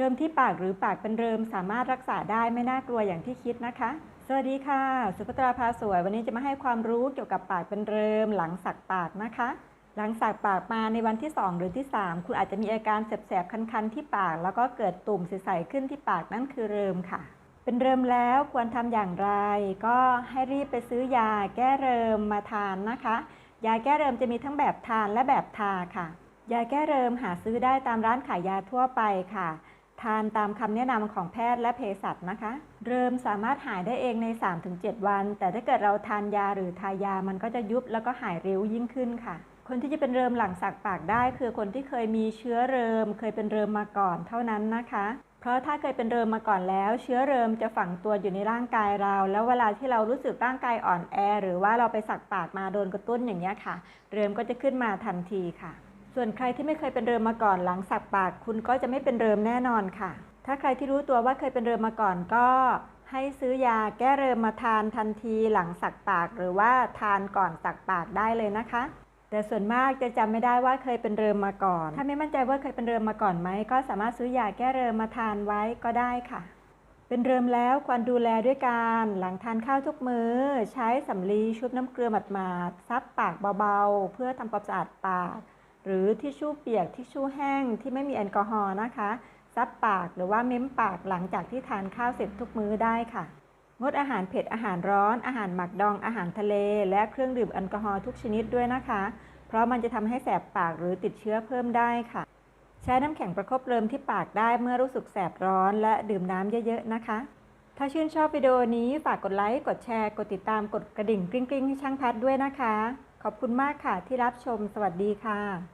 เริมที่ปากหรือปากเป็นเริมสามารถรักษาได้ไม่น่ากลัวอย่างที่คิดนะคะ สวัสดีค่ะ สุภัตราพาสวย วันนี้จะมาให้ความรู้เกี่ยวกับปากเป็นเริม หลังสักปากนะคะ หลังสักปากมาในวันที่ 2 หรือที่ 3 คุณอาจจะมีอาการแสบๆคันๆที่ปาก แล้วก็เกิดตุ่มใสๆขึ้นที่ปากนั่นคือเริมค่ะ เป็นเริมแล้วควรทำอย่างไร ก็ให้รีบไปซื้อยาแก้เริมมาทานนะคะ ยาแก้เริมจะมีทั้งแบบทานและแบบทาค่ะ ยาแก้เริมหาซื้อได้ตามร้านขายยาทั่วไปค่ะ ทานตามคำแนะนำของแพทย์และเภสัชนะคะ เริมสามารถหายได้เองใน 3-7 วัน แต่ถ้าเกิดเราทานยาหรือทายามันก็จะยุบแล้วก็หายเร็วยิ่งขึ้นค่ะ คนที่จะเป็นเริมหลังสักปากได้ คือคนที่เคยมีเชื้อเริม เคยเป็นเริมมาก่อนเท่านั้นนะคะ เพราะถ้าเคยเป็นเริมมาก่อนแล้ว เชื้อเริมจะฝังตัวอยู่ในร่างกายเรา แล้วเวลาที่เรารู้สึกร่างกายอ่อนแอ หรือว่าเราไปสักปากมาโดนกระตุ้นอย่างนี้ค่ะ เริมก็จะขึ้นมาทันทีค่ะ ส่วนใครที่ไม่เคยเป็นเริมมาก่อนหลังสักปากคุณก็จะไม่เป็นเริมแน่นอนค่ะ ถ้าใครที่รู้ตัวว่าเคยเป็นเริมมาก่อนก็ให้ซื้อยาแก้เริมมาทานทันทีหลังสักปาก หรือว่าทานก่อนสักปากได้เลยนะคะ แต่ส่วนมากจะจำไม่ได้ว่าเคยเป็นเริมมาก่อน ถ้าไม่มั่นใจว่าเคยเป็นเริมมาก่อนไหมก็สามารถซื้อยาแก้เริมมาทานไว้ก็ได้ค่ะ เป็นเริมแล้วควรดูแลด้วยการหลังทานข้าวทุกมือ้อ ใช้สำลีชุบน้ำเกลือหมาดๆซับปากเบาๆ เพื่อทำความสะอาดปาก หรือทิชชู่เปียกทิชชู่แห้งที่ไม่มีแอลกอฮอล์นะคะซับปากหรือว่าเม้มปากหลังจากที่ทานข้าวเสร็จทุกมื้อได้ค่ะ งดอาหารเผ็ดอาหารร้อน อาหารหมักดองอาหารทะเล และเครื่องดื่มแอลกอฮอล์ทุกชนิดด้วยนะคะ เพราะมันจะทำให้แสบปากหรือติดเชื้อเพิ่มได้ค่ะ ใช้น้ำแข็งประคบเริมที่ปากได้เมื่อรู้สึกแสบร้อนและดื่มน้ำเยอะๆนะคะ ถ้าชื่นชอบวิดีโอนี้ฝากกดไลค์กดแชร์กดติดตามกดกระดิ่งกริ๊งๆให้ช่างพัดด้วยนะคะ ขอบคุณมากค่ะที่รับชม สวัสดีค่ะ